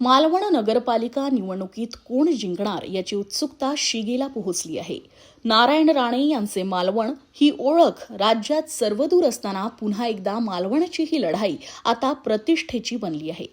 मालवण नगरपालिका निवडणुकीत कोण जिंकणार याची उत्सुकता शिगेला पोहोचली आहे. नारायण राणे यांचे मालवण ही ओळख राज्यात सर्वदूर असताना पुन्हा एकदा मालवणची ही लढाई आता प्रतिष्ठेची बनली आहे.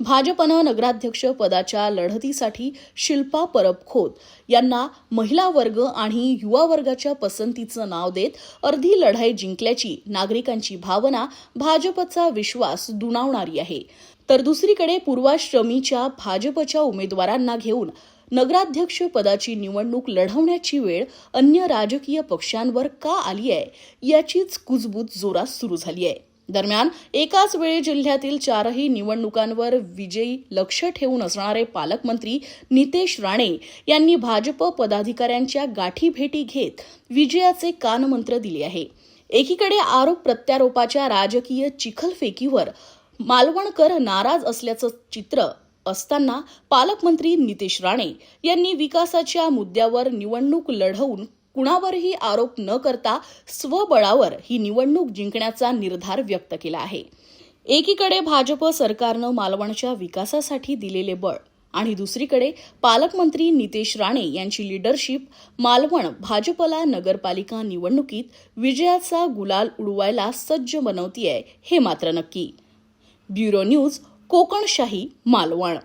भाजपनं नगराध्यक्ष पदाच्या लढतीसाठी शिल्पा परब खोत यांना महिला वर्ग आणि युवा वर्गाच्या पसंतीचं नाव देत अर्धी लढाई जिंकल्याची नागरिकांची भावना भाजपचा विश्वास दुणावणारी आहे. तर दुसरीकडे पूर्वाश्रमीच्या भाजपच्या उमेदवारांना घेऊन नगराध्यक्ष पदाची निवडणूक लढवण्याची वेळ अन्य राजकीय पक्षांवर का आली आहे? याचीच कुजबूज जोरात सुरू झाली आहे. दरम्यान एकाच वेळी जिल्ह्यातील चारही निवडणुकांवर विजयी लक्ष ठेवून असणारे पालकमंत्री नितेश राणे यांनी भाजप पदाधिकाऱ्यांच्या गाठी भेटी घेत विजयाचे कानमंत्र दिले आहे. एकीकडे आरोप प्रत्यारोपाच्या राजकीय चिखलफेकीवर मालवणकर नाराज असल्याचं चित्र असताना पालकमंत्री नितेश राणे यांनी विकासाच्या मुद्द्यावर निवडणूक लढवून कुणावरही आरोप न करता स्वबळावर ही निवडणूक जिंकण्याचा निर्धार व्यक्त केला आहे. एकीकडे भाजप सरकारनं मालवणच्या विकासासाठी दिलेले बळ आणि दुसरीकडे पालकमंत्री नितेश राणे यांची लीडरशिप मालवण भाजपला नगरपालिका निवडणुकीत विजयाचा गुलाल उडवायला सज्ज बनवतीये हे मात्र नक्की. Bureau news Kokanshahi Malvan.